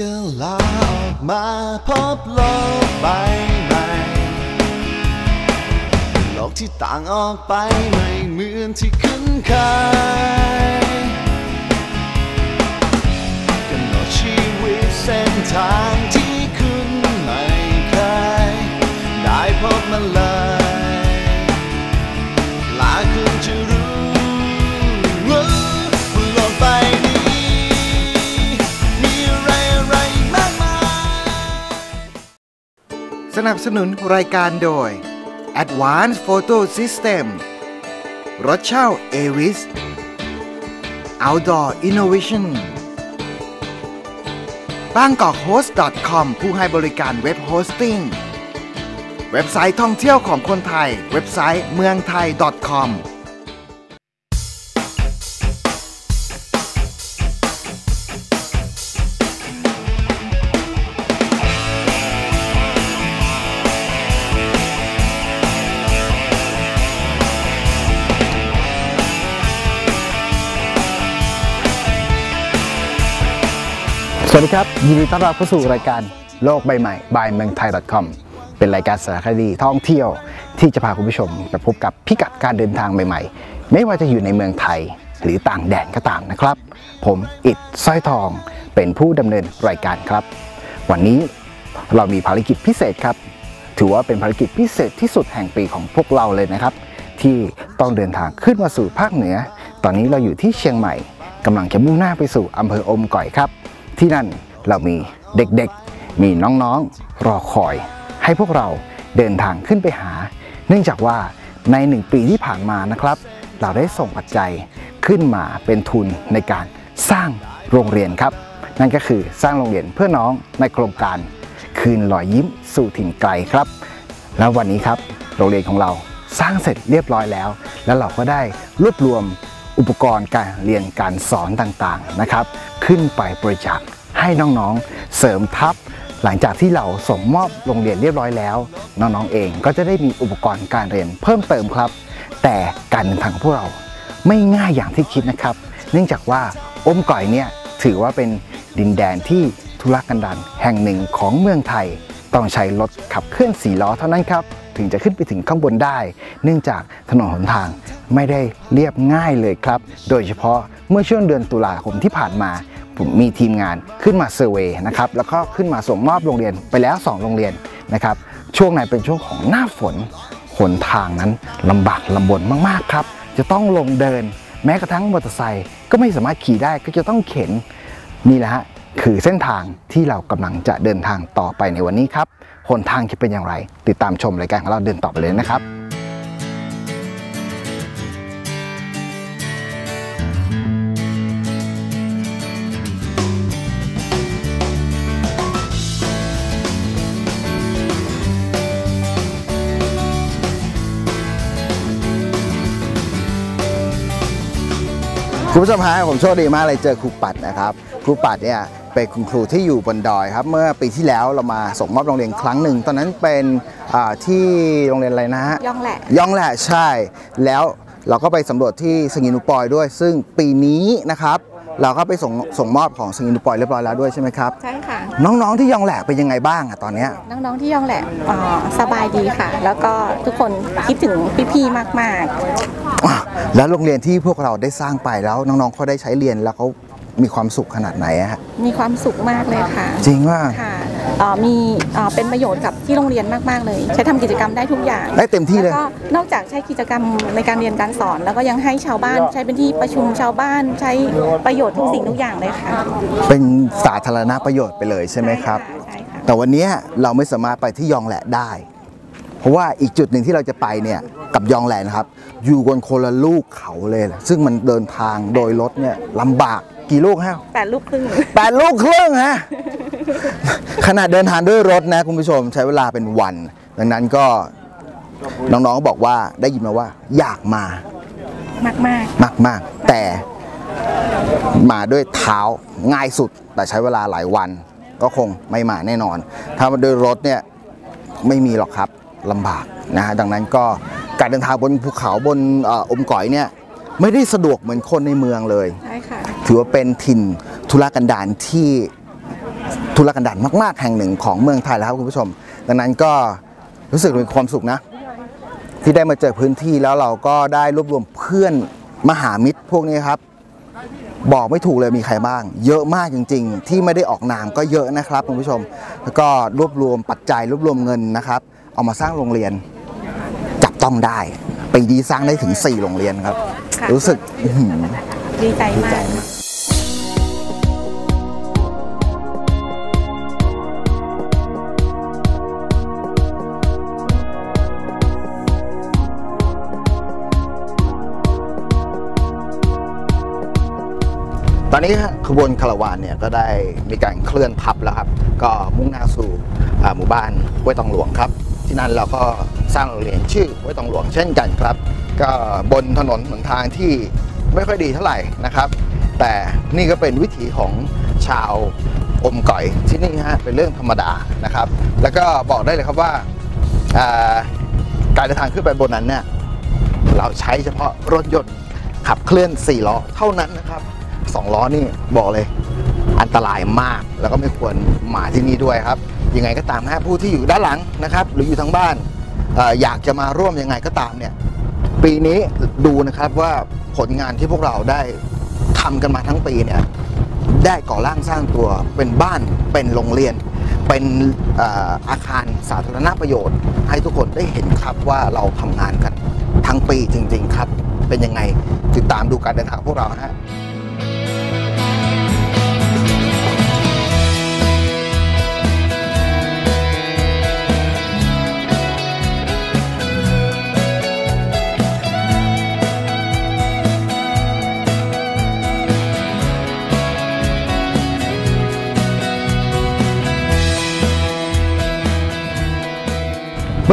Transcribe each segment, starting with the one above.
มันจะลาออกมาพบโลกใบใหม่ โลกที่ต่างออกไปไม่เหมือนที่คุ้นเคย นับสนุนรายการโดย Advanced Photo System รถเช่า Avis Outdoor Innovation บางกอกโฮสต์ .com ผู้ให้บริการเว็บโฮสติ้ง เว็บไซต์ท่องเที่ยวของคนไทย เว็บไซต์เมืองไทย .com สวัสดีครับ ยินดีต้อนรับเข้าสู่รายการโลกใบใหม่ by เมืองไทย .com เป็นรายการสารคดีท่องเที่ยวที่จะพาคุณผู้ชมไปพบกับพิกัดการเดินทางใหม่ๆ ไม่ว่าจะอยู่ในเมืองไทยหรือต่างแดนก็ตามนะครับ ผมอิดสร้อยทองเป็นผู้ดำเนินรายการครับ วันนี้เรามีภารกิจพิเศษครับ ถือว่าเป็นภารกิจพิเศษที่สุดแห่งปีของพวกเราเลยนะครับ ที่ต้องเดินทางขึ้นมาสู่ภาคเหนือ ตอนนี้เราอยู่ที่เชียงใหม่กำลังจะมุ่งหน้าไปสู่อำเภออมก่อยครับ ที่นั่นเรามีเด็กๆ มีน้องๆ รอคอย ให้พวกเราเดินทางขึ้นไปหา เนื่องจากว่าในหนึ่งปีที่ผ่านมานะครับ เราได้ส่งปัจจัยขึ้นมาเป็นทุนในการสร้างโรงเรียนครับ นั่นก็คือสร้างโรงเรียนเพื่อน้องในโครงการคืนรอยยิ้มสู่ถิ่นไกลครับ แล้ววันนี้ครับโรงเรียนของเราสร้างเสร็จเรียบร้อยแล้ว แล้วเราก็ได้รวบรวม อุปกรณ์การเรียนการสอนต่างๆนะครับ ขึ้นไปบริจาคให้น้องๆเสริมทัพ หลังจากที่เราส่งมอบโรงเรียนเรียบร้อยแล้ว น้องๆเองก็จะได้มีอุปกรณ์การเรียนเพิ่มเติมครับ แต่การเดินทางพวกเราไม่ง่ายอย่างที่คิดนะครับ เนื่องจากว่าอมก่อยเนี่ยถือว่าเป็นดินแดนที่ทุรกันดารแห่งหนึ่งของเมืองไทย ต้องใช้รถขับเคลื่อนสี่ล้อเท่านั้นครับ ถึงจะขึ้นไปถึงข้างบนได้ เนื่องจากถนนหนทาง ไม่ได้เรียบง่ายเลยครับ โดยเฉพาะเมื่อช่วงเดือนตุลาคมที่ผ่านมา ผมมีทีมงานขึ้นมาเซอร์เวย์นะครับแล้วก็ขึ้นมาส่งมอบโรงเรียนไปแล้ว 2 โรงเรียนนะครับช่วงไหนเป็นช่วงของหน้าฝนหนทางนั้นลำบากลำบนมากๆครับ จะต้องลงเดิน แม้กระทั่งมอเตอร์ไซค์ก็ไม่สามารถขี่ได้ก็จะต้องเข็นนี่แหละฮะคือเส้นทางที่เรากำลังจะเดินทางต่อไปในวันนี้ครับหนทางจะเป็นอย่างไร ติดตามชมรายการของเราเดินต่อไปเลยนะครับ คุณผู้ชมฮะผมโชคดีมากเลยเจอครูปัดนะครับครูปัดเนี่ยเป็นคุณครูที่อยู่บนดอยครับเมื่อปีที่แล้วเรามาส่งมอบโรงเรียนครั้งหนึ่งตอนนั้นเป็นอ่าที่โรงเรียนอะไรนะฮะย่องแหละย่องแหละใช่ แล้วเราก็ไปสำรวจที่สงินุปอยด้วย ซึ่งปีนี้นะครับ เราก็ไปส่งส่งมอบของสงินุปอยเรียบร้อยแล้วด้วยใช่ไหมครับใช่ค่ะ น้องๆที่ยองแหลกเป็นยังไงบ้างอะตอนเนี้ย น้องๆที่ย่องแหละอ่าสบายดีค่ะ แล้วก็ทุกคนคิดถึงพี่ๆมากอะแล้วโรงเรียนที่พวกเราได้สร้างไปแล้วน้องๆเขาได้ใช้เรียนแล้วเขามีความสุขขนาดไหนอะฮะๆ มีความสุขมากเลยค่ะจริงว่า ค่ะอ่า มีอ่าเป็นประโยชน์กับที่โรงเรียนมากๆเลย ใช้ทำกิจกรรมได้ทุกอย่างได้เต็มที่เลยแล้วก็นอกจากใช้กิจกรรมในการเรียนการสอน แล้วก็ยังให้ชาวบ้านใช้เป็นที่ประชุมชาวบ้านใช้ประโยชน์ทุกสิ่งทุกอย่างเลยค่ะ เป็นสาธารณประโยชน์ไปเลยใช่ไหมครับใช่ค่ะแต่วันนี้เราไม่สามารถไปที่ยองแหละได้ เพราะว่าอีกจุดหนึ่งที่เราจะไปเนี่ยกับยองแหละนะครับ อยู่บนคนละลูกเขาเลยซึ่งมันเดินทางโดยรถเนี่ยลำบากกี่ลูกฮะแต่ลูกครึ่งแปดลูกครึ่งฮะ ขนาดเดินทางด้วยรถนะคุณผู้ชมใช้เวลาเป็นวัน ดังนั้นก็น้องๆบอกว่าได้ยินมาว่า อยากมามากมากๆ แต่มาด้วยเท้าง่ายสุด แต่ใช้เวลาหลายวัน ก็คงไม่มาแน่นอน ถ้ามาด้วยรถเนี่ยไม่มีหรอกครับลำบากนะฮะดังนั้นก็การเดินทางบนภูเขาบนเอออมก๋อยเนี่ยไม่ได้สะดวกเหมือนคนในเมืองเลยๆใช่ค่ะ ถือว่าเป็นถิ่นธุรกันดารที่ ทุรกันดารมาก ๆ แห่งหนึ่งของเมืองไทยแล้วครับคุณผู้ชม ดังนั้นก็รู้สึกมีความสุขนะ ที่ได้มาเจอพื้นที่แล้วเราก็ได้รวบรวมเพื่อนมหามิตรพวกนี้ครับ บอกไม่ถูกเลยมีใครบ้าง เยอะมากจริง ๆ ที่ไม่ได้ออกนามก็เยอะนะครับคุณผู้ชม แล้วก็รวบรวมปัจจัยรวบรวมเงินนะครับ เอามาสร้างโรงเรียน จับต้องได้ปีนี้สร้างได้ถึง 4 โรงเรียนครับค่ะรู้สึกอื้อหือดีใจมาก อนนี้ขบวนคาราวานเนี่ยก็ได้มีการเคลื่อนทัพแล้วครับ ก็มุ่งหน้าสู่หมู่บ้านห้วยตองหลวงครับ ที่นั่นเราก็สร้างโรงเรียนชื่อห้วยตองหลวงเช่นกันครับ ก็บนถนนหนทางที่ไม่ค่อยดีเท่าไหร่นะครับ แต่นี่ก็เป็นวิถีของชาวอมก่อยที่นี่ฮะเป็นเรื่องธรรมดานะครับ แล้วก็บอกได้เลยครับว่าอ่าการเดินทางขึ้นไปบนนั้นเนี่ยเราใช้เฉพาะรถยนต์ขับเคลื่อน4ล้อเท่านั้นนะครับ 2ล้อนี่บอกเลย อันตรายมากแล้วก็ไม่ควรมาที่นี่ด้วยครับ ยังไงก็ตามฮะผู้ที่อยู่ด้านหลังนะครับ หรืออยู่ทางบ้านออยากจะมาร่วมยังไงก็ตามเนี่ยปีนี้ดูนะครับว่าผลงานที่พวกเราได้ทำกันมาทั้งปีเนี่ยได้ก่อร่างสร้างตัวเป็นบ้านเป็นโรงเรียน เป็นออาคารสาธารณประโยชน์ ให้ทุกคนได้เห็นครับว่าเราทำงานกันทั้งปีจริง ๆ ครับ เป็นยังไงติดตามดูการเดินทางของพวกเราฮะ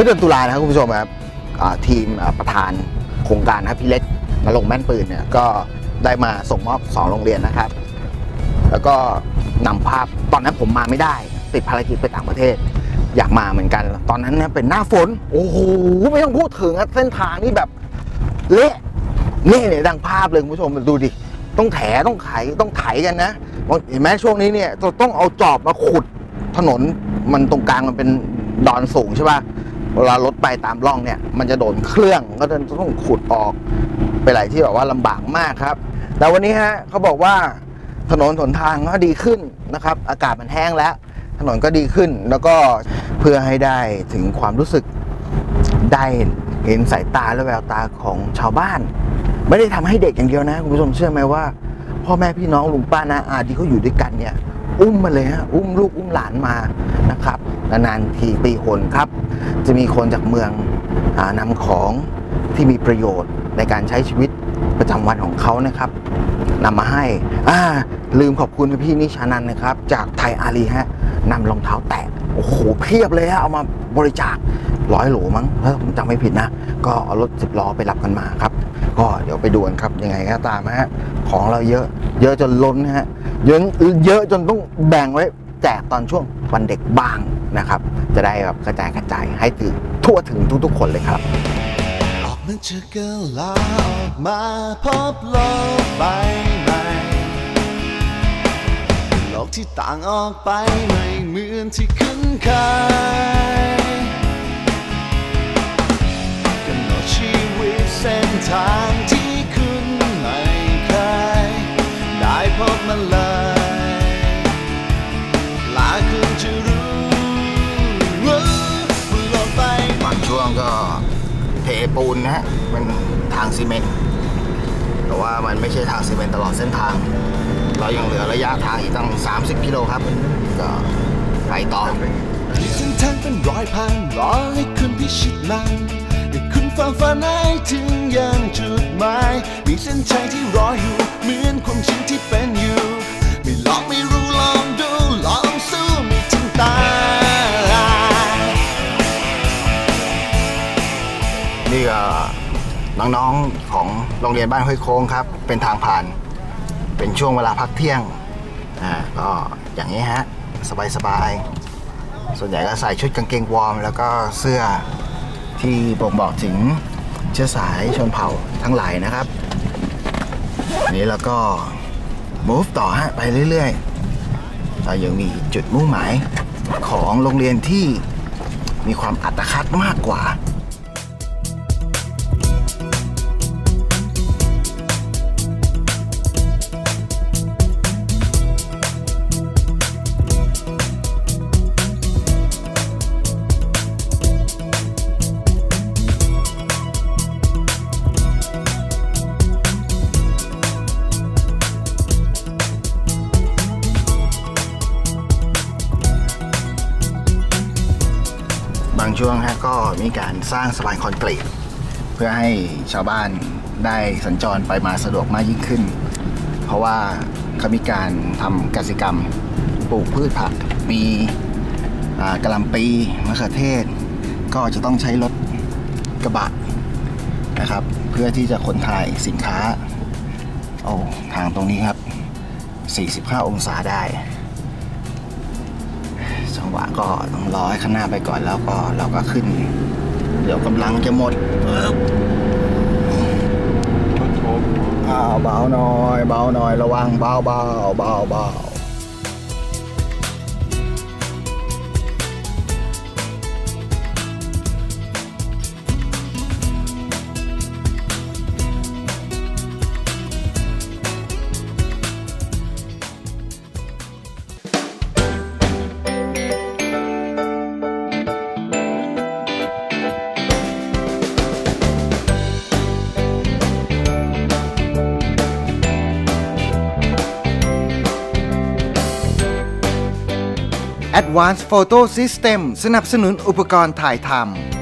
มื่อเดือนตุลานะครับคุณผู้ชมครับทีมประธานโครงการนะครับพี่เล็กนรงแม่นปืนเนี่ยก็ได้มาส่งมอบ 2 โรงเรียนนะครับ แล้วก็นำภาพตอนนั้นผมมาไม่ได้ ติดภารกิจไปต่างประเทศ อยากมาเหมือนกัน ตอนนั้นเนี่ยเป็นหน้าฝน โอ้โหไม่ต้องพูดถึงเส้นทางนี่แบบเละนี่เนี่ยดังภาพเลยคุณผู้ชมดูดิต้องแถต้องไถต้องไถกันนะเห็นไหมช่วงนี้เนี่ยต้องเอาจอบมาขุดถนนมันตรงกลางมันเป็นดอนสูงใช่ป่ะ เวลารถไปตามร่องเนี่ย มันจะโดนเครื่องก็จะต้องขุดออกเป็นอะไรที่แบบว่าลำบากมากครับ แต่วันนี้ฮะเขาบอกว่าถนนหนทางก็ดีขึ้นนะครับ อากาศมันแห้งแล้ว ถนนก็ดีขึ้นแล้วก็เพื่อให้ได้ถึงความรู้สึกได้เห็นสายตาและแววตาของชาวบ้าน ไม่ได้ทำให้เด็กอย่างเดียวนะคุณผู้ชมเชื่อไหมว่า พ่อแม่พี่น้องลุงป้านาอาที่เขาอยู่ด้วยกันเนี่ย อุ้มมาเลยฮะอุ้มลูกอุ้มหลานมานะครับ นานๆทีปีหนครับ จะมีคนจากเมืองอนำของที่มีประโยชน์ในการใช้ชีวิตประจำวันของเขานะครับนำมาให้อ่าลืมขอบคุณพี่นิชานันนะครับ จากไทยอารีฮะนำรองเท้าแตะโอ้โหเพียบเลยฮะเอามาบริจาคร้อยโหลมั้งถ้าผมจำไม่ผิดนะ ก็เอารถสิบล้อไปรับกันมาครับ ก็เดี๋ยวไปดูกันครับยังไงก็ตามฮะของเราเยอะ เยอะจนล้นนะฮะเยอะเยอะจนต้องแบ่งไว้ แจกตอนช่วงวันเด็กบ้างนะครับ จะได้แบบกระจายกระจายให้ถึงทั่วถึงทุกๆ คนเลยครับออกมันจะกินลาออกมาพบโลกใบใหม่โลกที่ต่างออกไปไม่เหมือนที่คุ้นเคยกำหนดชีวิตเส้นทางที่ ปูนนะฮะเป็นทางซีเมนต์แต่ว่ามันไม่ใช่ทางซีเมนต์ตลอดเส้นทาง เรายังเหลือระยะทางอีกตั้ง 30 กิโลครับ ก็ไปต่อมีเส้นทางเป็นร้อยพันรอให้คุณพิชิตมันให้คุณฝ่าฟันให้ถึงยังจุดหมายมีเส้นชัยที่รออยู่ เหมือนความจริงที่เป็นอยู่ ไม่ลองไม่รู้ น้องๆของโรงเรียนบ้านห้วยโค้งครับ เป็นทางผ่าน เป็นช่วงเวลาพักเที่ยงอ่าก็อย่างนี้ฮะสบายๆส่วนใหญ่ก็ใส่ชุดกางเกงวอร์ม แล้วก็เสื้อที่บ่งบอกถึงเชื้อสายชนเผ่าทั้งหลายนะครับ นี้แล้วก็ move ต่อฮะไปเรื่อยๆเรายังมีจุดมุ่งหมายของโรงเรียนที่มีความอัตคัดมากกว่า ช่วงฮะก็มีการสร้างสะพานคอนกรีตเพื่อให้ชาวบ้านได้สัญจรไปมาสะดวกมากยิ่งขึ้น เพราะว่าเขามีการทำกสิกรรมปลูกพืชผักมีกระหลำปีมะเขือเทศ ก็จะต้องใช้รถกระบะนะครับ เพื่อที่จะขนถ่ายสินค้า โอ้ทางตรงนี้ครับ 45 องศาได้ จังหวะก็ต้องรอให้ข้างหน้าไปก่อนแล้วก็เราก็ขึ้น เดี๋ยวกำลังจะหมดปึ๊บอ้าวเบาหน่อย เบาหน่อยระวังเบาเบาเบาเบา Advanced Photo System สนับสนุนอุปกรณ์ถ่ายทำ